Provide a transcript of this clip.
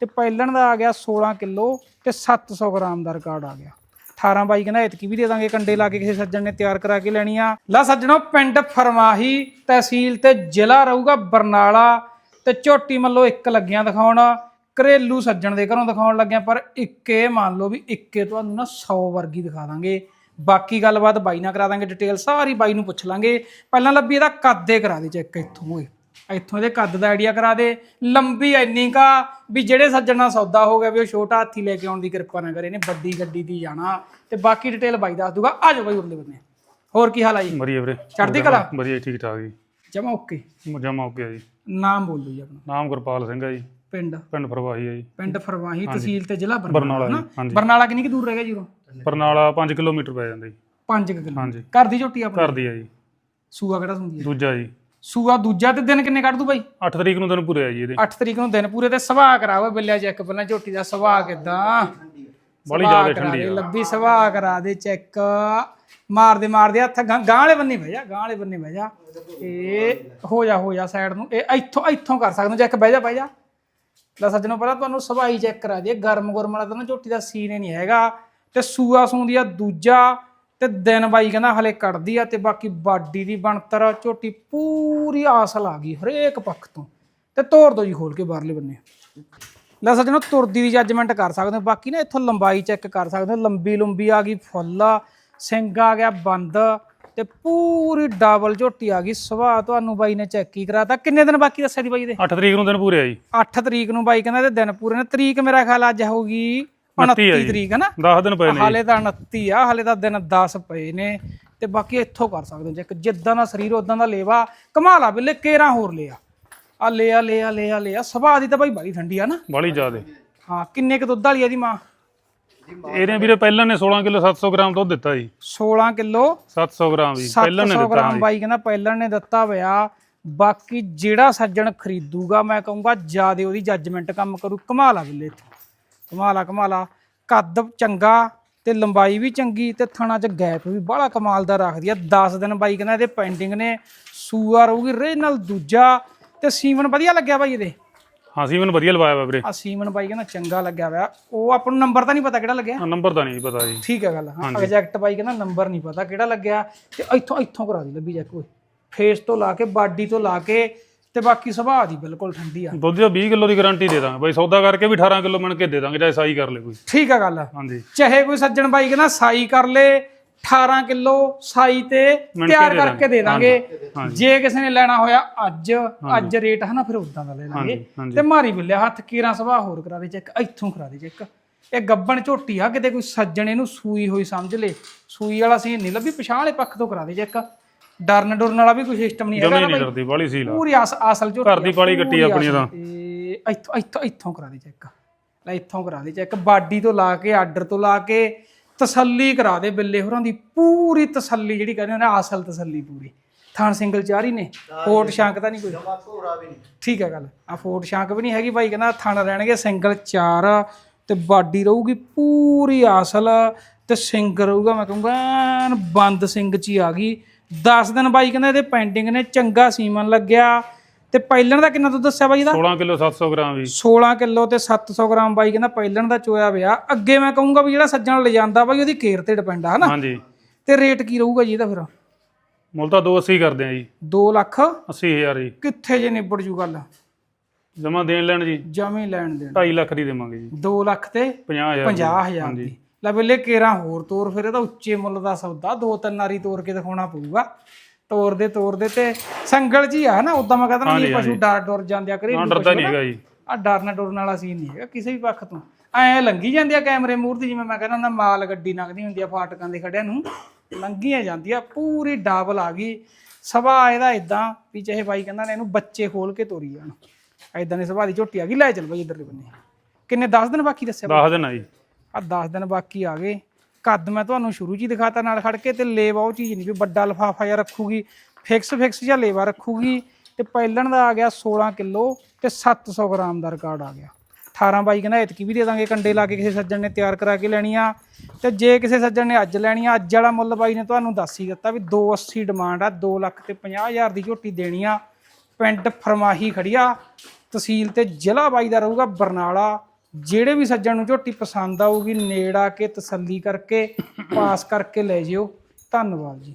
ਤੇ ਪਹਿਲਣ ਦਾ ਆ ਗਿਆ 16 ਕਿਲੋ ਤੇ 700 ਗ੍ਰਾਮ ਦਾ ਰਿਕਾਰਡ ਆ ਗਿਆ। 18 ਬਾਈ ਕਹਿੰਦਾ ਇਤਕੀ ਵੀ ਦੇ ਦਾਂਗੇ, ਕੰਡੇ ਲਾ ਕੇ ਕਿਸੇ ਸੱਜਣ ਨੇ ਤਿਆਰ ਕਰਾ ਕੇ ਲੈਣੀ ਆ। ਲਾ ਸੱਜਣੋ, ਪਿੰਡ ਫਰਮਾਹੀ ਤਹਿਸੀਲ ਤੇ ਜ਼ਿਲ੍ਹਾ ਰਹੂਗਾ ਬਰਨਾਲਾ ਤੇ ਝੋਟੀ ਮੱਲੋ ਇੱਕ ਲੱਗਿਆਂ ਦਿਖਾਉਣ। ਘਰੇਲੂ ਸੱਜਣ ਦੇ ਘਰੋਂ ਦਿਖਾਉਣ ਲੱਗਿਆ, ਪਰ ਇੱਕੇ ਮੰਨ ਲਓ ਵੀ ਇੱਕੇ ਤੁਹਾਨੂੰ ਨਾ 100 ਵਰਗੀ ਦਿਖਾ ਦਾਂਗੇ। ਬਾਕੀ ਗੱਲਬਾਤ ਬਾਈ ਨਾਲ ਕਰਾ ਦਾਂਗੇ, ਡਿਟੇਲ ਸਾਰੀ ਬਾਈ ਨੂੰ ਪੁੱਛ ਲਾਂਗੇ। ਪਹਿਲਾਂ ਲੱਭੀ ਇਹਦਾ ਕੱਦ ਦੇ ਕਰਾ ਦੇ, ਚੈੱਕ ਇੱਥੋਂ ਓਏ ਇੱਥੋਂ ਇਹਦੇ ਕੱਦ ਦਾ ਆਈਡੀਆ ਕਰਾ ਦੇ। ਲੰਬੀ ਇੰਨੀ ਕਾ ਵੀ ਜਿਹੜੇ ਸੱਜਣ ਸੌਦਾ ਹੋ ਗਿਆ ਵੀ ਉਹ ਛੋਟਾ ਹਾਥੀ ਲੈ ਕੇ ਆਉਣ ਦੀ ਕਿਰਪਾ ਨਾ ਕਰੇ ਨੇ ਵੱਡੀ ਗੱਡੀ ਦੀ ਜਾਣਾ। ਤੇ ਬਾਕੀ ਡਿਟੇਲ ਬਾਈ ਦੱਸ ਦੂਗਾ। ਆ ਜਾਓ ਬਾਈ ਉਰਲੇ ਬੰਨੇ। ਹੋਰ ਕੀ ਹਾਲ ਆ ਜੀ? ਵਧੀਆ ਵੀਰੇ। ਚੜ੍ਹਦੀ ਕਲਾ? ਵਧੀਆ ਠੀਕ ਠਾਕ ਜੀ। ਜਮਾ ਓਕੇ ਜਮਾ ਗਿਆ ਜੀ। ਨਾਮ ਬੋਲੋ ਜੀ ਆਪਣਾ। ਨਾਮ ਗੁਰਪਾਲ ਸਿੰਘ ਹੈ ਜੀ। ਪਿੰਡ? ਪਿੰਡ ਫਰਵਾਹੀ ਹੈ ਜੀ। ਪਿੰਡ ਫਰਵਾਹੀ ਤਹਿਸੀਲ ਤੇ ਜ਼ਿਲ੍ਹਾ ਬਰਨਾਲਾ ਜੀ? ਹਾਂਜੀ। ਬਰਨਾਲਾ ਕਿੰਨੀ ਕੁ ਦੂਰ ਰਹਿ ਗਿਆ ਜੀਰੋ ਬਰਨਾਲਾ 5 ਕਿਲੋਮੀਟਰ ਪੈ ਜਾਂਦਾ ਜੀ। 5 ਕਿਲੋ ਹਾਂਜੀ। ਘਰ ਦੀ ਝੋਟੀ ਆਪਣੀ? ਘਰ ਦੀ ਹੈ ਜੀ। ਸੂਆ ਕਿਹੜਾ ਹੁੰਦੀ ਹੈ ਦੂਜਾ ਜੀ। ਸੂਆ ਦੂਜਾ ਤੇ ਦਿਨ ਕਿੰਨੇ ਕੱਢ ਦੂ ਬਾਈ? 8 ਤਰੀਕ ਨੂੰ ਦਿਨ ਪੂਰੇ ਆ ਜੀ ਇਹਦੇ। 8 ਤਰੀਕ ਨੂੰ ਦਿਨ ਪੂਰੇ ਤੇ ਸੁਭਾਅ ਕਰਾਓ ਬਿੱਲਿਆ ਚੈੱਕ ਪਹਿਲਾਂ ਝੋਟੀ ਦਾ ਸੁਭਾਅ ਕਿਦਾਂ? ਬੜੀ ਜ਼ਿਆਦਾ ਠੰਡੀ ਆ। ਲੱਭੀ ਸੁਭਾਅ ਕਰਾ ਦੇ ਚੈੱਕ। ਮਾਰਦੇ ਮਾਰਦੇ ਹੱਥ ਗਾਂ ਵਾਲੇ ਬੰਨੇ ਬਹਿ ਜਾ ਗਾਂ ਵਾਲੇ ਬੰਨੇ ਬਹਿ ਜਾ। ਇਹ ਹੋ ਜਾ ਹੋ ਜਾ ਸਾਈਡ ਨੂੰ। ਇਹ ਇੱਥੋਂ ਇੱਥੋਂ ਕਰ ਸਕਦੇ ਚੈੱਕ ਬਹਿ ਜਾ ਬਹਿ ਜਾ। ਲੈ ਸੱਜਣੋ ਪਹਿਲਾਂ ਤੁਹਾਨੂੰ ਸਵਾਈ ਚੈੱਕ ਕਰਾ ਦਈਏ। ਗਰਮ ਗੁਰਮ ਵਾਲਾ ਤਾਂ ਨਾ ਝੋਟੀ ਦਾ ਸੀਨ ਹੀ ਨਹੀਂ ਹੈਗਾ। ਤੇ ਸੂਆ ਸੂੰਦੀ ਆ ਦੂਜਾ ਤੇ ਦਿਨ ਬਾਈ ਕਹਿੰਦਾ ਹਲੇ ਕੱਢਦੀ ਆ ਤੇ ਬਾਕੀ ਬਾਡੀ ਦੀ ਬਣਤਰ ਝੋਟੀ ਪੂਰੀ ਆਸਲ ਆ ਗਈ ਹਰੇਕ ਪੱਖ ਤੋਂ। ਤੇ ਤੋੜ ਦੋ ਜੀ ਖੋਲ ਕੇ ਬਾਹਰਲੇ ਬੰਨੇ। ਲੈ ਸੱਜਣੋ ਤੁਰਦੀ ਦੀ ਜੱਜਮੈਂਟ ਕਰ ਸਕਦੇ ਹੋ ਬਾਕੀ ਨਾ ਇੱਥੋਂ ਲੰਬਾਈ ਚੈੱਕ ਕਰ ਸਕਦੇ ਹੋ ਲੰਬੀ ਲੰਬੀ ਆ ਗਈ ਫੁੱਲ ਸਿੰਘ ਆ ਗਿਆ ਬੰਦ ਤੇ ਪੂਰੀ ਡਬਲ ਝੋਟੀ ਆ ਗਈ। ਸੁਭਾਅ ਤੁਹਾਨੂੰ ਬਾਈ ਨੇ ਚੈੱਕ ਹੀ ਕਰਾਤਾ। ਕਿੰਨੇ ਦਿਨ ਬਾਕੀ ਦੱਸਿਆ ਦੀ ਬਾਈ ਦੇ? 8 ਤਰੀਕ ਨੂੰ ਦਿਨ ਪੂਰੇ ਆ ਜੀ। 8 ਤਰੀਕ ਨੂੰ ਬਾਈ ਕਹਿੰਦਾ ਤੇ ਦਿਨ ਪੂਰੇ ਨੇ। ਤਰੀਕ ਮੇਰਾ ਖਿਆਲ ਅੱਜ ਹੋਊਗੀ 29 ਆ ਜੀ। ਤਰੀਕ ਹੈ ਨਾ? 10 ਦਿਨ ਪਏ ਨੇ ਹਾਲੇ ਤਾਂ 29 ਆ ਹਾਲੇ ਤਾਂ ਦਿਨ 10 ਪਏ ਨੇ। ਤੇ ਬਾਕੀ ਇੱਥੋਂ ਕਰ ਸਕਦੇ ਹੋ ਜੇ ਜਿੱਦਾਂ ਦਾ ਸਰੀਰ ਉਦਾਂ ਦਾ ਲੇਵਾ। ਕਮਾਲਾ ਬਿੱਲੇ ਕੇਰਾ ਹੋਰ ਲਿਆ। ਆ ਲਿਆ ਲਿਆ ਲਿਆ ਲਿਆ ਸੁਭਾਅ ਦੀ ਤਾਂ ਬਾਈ ਬੜੀ ਠੰਡੀ ਆ ਨਾ। ਬੜੀ ਜ਼ਿਆਦੇ। ਹਾਂ ਕਿੰਨੇ ਕੁ ਦੁੱਧ ਵਾਲੀ ਆ ਦੀ ਮਾਂ? ਇਹਨੇ ਵੀਰੇ ਪਹਿਲਾਂ ਨੇ 16 ਕਿਲੋ 700 ਗ੍ਰਾਮ ਦੁੱਧ ਦਿੱਤਾ ਜੀ। 16 ਕਿਲੋ 700 ਗ੍ਰਾਮ ਜੀ। ਪਹਿਲਾਂ ਨੇ 700 ਦਿੱਤਾ ਗ੍ਰਾਮ ਬਾਈ ਕਹਿੰਦਾ ਪਹਿਲਾਂ ਨੇ ਦਿੱਤਾ ਹੋਇਆ। ਬਾਕੀ ਜਿਹੜਾ ਸੱਜਣ ਖਰੀਦੂਗਾ ਮੈਂ ਕਹੂੰਗਾ ਜਿਆਦੇ ਉਹਦੀ ਜੱਜਮੈਂਟ ਕੰਮ ਕਰੂ। ਕਮਾਲਾ ਬਿੱਲੇ ਇੱਥੇ। ਕਮਾਲਾ ਕਮਾਲਾ ਕੱਦ ਚੰਗਾ ਤੇ ਲੰਬਾਈ ਵੀ ਚੰਗੀ ਤੇ ਥਣਾ ਚ ਗੈਪ ਵੀ ਬੜਾ ਕਮਾਲ ਦਾ ਰੱਖਦੀ ਆ। 10 ਦਿਨ ਬਾਈ ਕਹਿੰਦਾ ਇਹਦੇ ਪੈਂਡਿੰਗ ਨੇ ਸੂਆ ਰਹੂਗੀ ਰੀਜਨਲ ਦੂਜਾ ਤੇ ਸੀਮਨ ਵਧੀਆ ਲੱਗਿਆ ਬਾਈ ਇਹਦੇ? ਹਾਂ ਸੀ ਮੈਨੂੰ ਵਧੀਆ ਲਵਾਇਆ ਵਾ ਵੀਰੇ। ਆ ਸੀਮਨ ਬਾਈ ਕਹਿੰਦਾ ਚੰਗਾ ਲੱਗਿਆ ਹੋਇਆ ਉਹ ਆਪਾਂ ਨੂੰ ਨੰਬਰ ਤਾਂ ਨਹੀਂ ਪਤਾ ਕਿਹੜਾ ਲੱਗਿਆ? ਨੰਬਰ ਤਾਂ ਨਹੀਂ ਪਤਾ ਜੀ। ਠੀਕ ਹੈ ਗੱਲ। ਹਾਂ ਐਗਜ਼ੈਕਟ ਬਾਈ ਕਹਿੰਦਾ ਨੰਬਰ ਨਹੀਂ ਪਤਾ ਕਿਹੜਾ ਲੱਗਿਆ। ਤੇ ਇੱਥੋਂ ਇੱਥੋਂ ਕਰਾ ਦੀ ਲੱਭੀ ਚੈੱਕ ਓਏ। ਫੇਸ ਤੋਂ ਲਾ ਕੇ ਬਾਡੀ ਤੋਂ ਲਾ ਕੇ ਤੇ ਬਾਕੀ ਸੁਭਾਅ ਦੀ ਬਿਲਕੁਲ ਠੰਡੀ ਆ। ਦੁੱਧ ਦੀ 20 ਕਿਲੋ ਦੀ ਗਾਰੰਟੀ ਦੇ ਦਾਂਗੇ। ਬਾਈ ਸੌਦਾ ਕਰਕੇ ਵੀ 18 ਕਿਲੋ ਮਣ ਕੇ ਦੇ ਦਾਂਗੇ ਚਾਹੇ ਸਾਈ ਕਰ ਲੈ ਕੋਈ। ਠੀਕ ਆ ਗੱਲ। ਹਾਂਜੀ। ਚਾਹੇ ਕੋਈ ਸੱਜਣ ਬਾਈ ਕਹਿੰਦਾ ਸਾਈ ਕਰ ਲੇ 18 ਕਿਲੋ ਸਾਈ ਤੇ ਤਿਆਰ ਕਰਕੇ ਦੇ ਦਾਂਗੇ। ਜੇ ਕਿਸੇ ਨੇ ਲੈਣਾ ਹੋਇਆ ਅੱਜ ਅੱਜ ਰੇਟ ਹਨਾ ਫਿਰ ਉਦਾਂ ਦਾ ਲੈ ਲਾਂਗੇ। ਤੇ ਮਾਰੀ ਬਿੱਲਿਆ ਹੱਥ ਕੀਰਾਂ ਸੁਭਾਅ ਹੋਰ ਕਰਾ ਦੇ ਚੈੱਕ ਇੱਥੋਂ ਕਰਾ ਦੇ ਚੈੱਕ ਇਹ ਗੱਬਣ ਝੋਟੀ ਆ ਕਿਤੇ ਕੋਈ ਸੱਜਣ ਇਹਨੂੰ ਸੂਈ ਹੋਈ ਸਮਝ ਲੇ। ਸੂਈ ਵਾਲਾ ਸੀਨ ਨਹੀਂ ਲੱਭੀ ਪਛਾਣ ਵਾਲੇ ਪੱਖ ਤੋਂ ਕਰਾ ਦੇ ਚੈੱਕ ਡਰਨ ਡੁਰਨ ਵਾਲਾ ਵੀ ਕੋਈ ਸਿਸਟਮ ਨਹੀਂ ਹੈਗਾ ਜਮੀ ਨਾ ਨਹੀਂ ਬਾਈ। ਕਰਦੀ ਬਾਲੀ ਸੀਲ ਆ। ਪੂਰੀ ਅਸ ਅਸਲ ਝੋਟੀ ਘਰ ਦੀ ਪਾਲੀ ਕੱਟੀ ਆਪਣੀ। ਤਾਂ। ਤੇ ਇੱਥੋਂ ਇੱਥੋਂ ਇੱਥੋਂ ਕਰਾ ਦੇ ਚੈੱਕ। ਲੈ ਇੱਥੋਂ ਕਰਾ ਦੇ ਚੈੱਕ। ਬਾਡੀ ਤੋਂ ਲਾ ਕੇ ਆਰਡਰ ਤੋਂ ਲਾ ਕੇ ਤਸੱਲੀ ਕਰਾ ਦੇ ਬਿੱਲੇ ਹੋਰਾਂ ਦੀ। ਪੂਰੀ ਤਸੱਲੀ ਜਿਹੜੀ ਕਹਿੰਦੇ ਨੇ ਅਸਲ ਤਸੱਲੀ ਪੂਰੀ। ਥਾਣ ਸਿੰਗਲ ਚਾਰੀ ਨੇ। ਫੋਟ ਸ਼ਾਂਕ ਤਾਂ ਨਹੀਂ ਕੋਈ। ਠੀਕ ਹੈ ਗੱਲ। ਆ ਫੋਟ ਸ਼ਾਂਕ ਵੀ ਨਹੀਂ ਹੈਗੀ। ਬਾਈ ਕਹਿੰਦਾ ਥਣ ਰਹਿਣਗੇ ਸਿੰਗਲ ਚਾਰ। ਤੇ ਬਾਡੀ ਰਹੂਗੀ ਪੂਰੀ ਅਸਲ। ਤੇ ਸਿੰਗ ਰਹੂਗਾ ਮੈਂ ਕਹੂੰਗਾ ਐਨ ਬੰਦ ਸਿੰਘ ਚ ਹੀ ਆ ਗਈ। 10 ਦਿਨ ਬਾਈ ਕਹਿੰਦਾ ਇਹਦੇ ਪੈਂਡਿੰਗ ਨੇ ਚੰਗਾ ਸੀਮਨ ਲੱਗਿਆ। ਤੇ ਪਹਿਲਣ ਦਾ ਕਿੰਨਾ ਦੁੱਧ ਦੱਸਿਆ ਬਾਈ ਦਾ 16 ਕਿਲੋ 700 ਗ੍ਰਾਮ ਜੀ 16 ਕਿਲੋ ਤੇ 700 ਗ੍ਰਾਮ ਬਾਈ ਕਹਿੰਦਾ ਪਹਿਲਣ ਦਾ ਚੋਇਆ ਵਿਆ ਅੱਗੇ ਮੈਂ ਕਹੂੰਗਾ ਵੀ ਜਿਹੜਾ ਸੱਜਣ ਲਿਜਾਂਦਾ ਬਾਈ ਉਹਦੀ ਕੇਅਰ ਤੇ ਡਿਪੈਂਡ ਆ ਹਨਾ? ਹਾਂਜੀ। ਤੇ ਰੇਟ ਕੀ ਰਹੂਗਾ ਜੀ ਇਹਦਾ ਫਿਰ? ਮੁੱਲ ਤਾਂ 280 ਕਰਦੇ ਆ ਜੀ। 2 ਲੱਖ? 80000 ਜੀ। ਕਿੱਥੇ ਜੇ ਨਿਬੜ ਜੂ ਗੱਲ? ਜਮਾ ਦੇਣ ਲੈਣ ਜੀ। ਜਮੀ ਲੈਣ ਦੇਣ। 2.5 ਲੱਖ ਦੀ ਦੇਵਾਂਗੇ ਜੀ। 2 ਲੱਖ ਤੇ 50000 50000 ਦੀ। ਲੈ ਬੱਲੇ ਕੇਰਾ ਹੋਰ ਤੋਰ ਫਿਰ ਇਹਦਾ ਉੱਚੇ ਮੁੱਲ ਦਾ ਸੌਦਾ ਦੋ ਤਿੰਨ ਨਾਰੀ ਤੋਰ ਕੇ ਦਿਖਾਉਣਾ ਪਊਗਾ। ਤੋਰ ਦੇ ਤੋਰ ਦੇ ਤੇ ਸੰਗਲ ਜੀ ਆ ਨਾ ਉਦਾਂ ਮੈਂ ਕਹਿੰਦਾ ਨਹੀਂ ਪਸ਼ੂ ਡਰ ਡਰ ਜਾਂਦੇ ਆ ਕਰੇ ਹਾਂ ਡਰਦਾ ਨਹੀਂ ਹੈਗਾ ਜੀ। ਆ ਡਰਨਾ ਡਰਨ ਵਾਲਾ ਸੀਨ ਨਹੀਂ ਹੈਗਾ ਕਿਸੇ ਵੀ ਪੱਖ ਤੋਂ। ਐ ਲੰਗੀ ਜਾਂਦੇ ਆ ਕੈਮਰੇ ਮੂਹਰ ਤੇ ਜਿਵੇਂ ਮੈਂ ਕਹਿੰਦਾ ਹੁੰਦਾ ਮਾਲ ਗੱਡੀ ਲੰਘਦੀ ਹੁੰਦੀ ਆ ਫਾਟਕਾਂ ਦੇ ਖੜਿਆਂ ਨੂੰ ਲੰਘੀਆਂ ਜਾਂਦੀ ਆ ਪੂਰੀ ਡਬਲ ਆ ਗਈ। ਸਭਾ ਇਹਦਾ ਇਦਾਂ ਵੀ ਚਾਹੇ ਬਾਈ ਕਹਿੰਦਾ ਨੇ ਇਹਨੂੰ ਬੱਚੇ ਖੋਲ ਕੇ ਤੋਰੀ ਜਾਣ। ਐਦਾਂ ਦੀ ਸਭਾ ਦੀ ਝੋਟੀ ਆ ਗਈ ਲੈ ਚੱਲ ਬਾਈ ਇਧਰਲੇ ਬੰਨੇ। ਕਿੰਨੇ 10 ਦਿਨ ਬਾਕੀ ਦੱਸਿਆ ਦੱਸ ਦੇਣਾ ਜੀ। ਆ 10 ਦਿਨ ਬਾਕੀ ਆ ਗਏ। ਕੱਦ ਮੈਂ ਤੁਹਾਨੂੰ ਸ਼ੁਰੂ 'ਚ ਹੀ ਦਿਖਾਤਾ ਨਾਲ ਖੜ ਕੇ ਤੇ ਲੇਵਾ ਉਹ ਚੀਜ਼ ਨਹੀਂ ਵੀ ਵੱਡਾ ਲਫਾਫਾ ਜਿਹਾ ਰੱਖੂਗੀ ਫਿਕਸ ਫਿਕਸ ਜਿਹਾ ਲੇਵਾ ਰੱਖੂਗੀ ਤੇ ਪਹਿਲਣ ਦਾ ਆ ਗਿਆ 16 ਕਿਲੋ ਤੇ 700 ਗ੍ਰਾਮ ਦਾ ਰਿਕਾਰਡ ਆ ਗਿਆ। 18 ਬਾਈ ਕਹਿੰਦਾ ਇਤਕੀ ਵੀ ਦੇ ਦਾਂਗੇ, ਕੰਡੇ ਲਾ ਕੇ ਕਿਸੇ ਸੱਜਣ ਨੇ ਤਿਆਰ ਕਰਾ ਕੇ ਲੈਣੀ ਆ। ਤੇ ਜੇ ਕਿਸੇ ਸੱਜਣ ਨੇ ਅੱਜ ਲੈਣੀ ਆ, ਅੱਜ ਵਾਲਾ ਮੁੱਲ ਬਾਈ ਨੇ ਤੁਹਾਨੂੰ ਦੱਸ ਹੀ ਦਿੱਤਾ ਵੀ 280 ਡਿਮਾਂਡ ਆ 2 ਲੱਖ ਤੇ 50 ਹਜ਼ਾਰ ਦੀ ਝੋਟੀ ਦੇਣੀ ਆ। ਪਿੰਡ ਫਰਮਾਹੀ ਖੜੀਆ ਤਹਿਸੀਲ ਤੇ ਜ਼ਿਲ੍ਹਾ ਬਾਈ ਦਾ ਰਹੂਗਾ ਬਰਨਾਲਾ। ਜਿਹੜੇ ਵੀ ਸੱਜਣ ਨੂੰ ਝੋਟੀ ਪਸੰਦ ਆਊਗੀ, ਨੇੜ ਆ ਕੇ ਤਸੱਲੀ ਕਰਕੇ, ਪਾਸ ਕਰਕੇ ਲੈ ਜਿਓ। ਧੰਨਵਾਦ ਜੀ।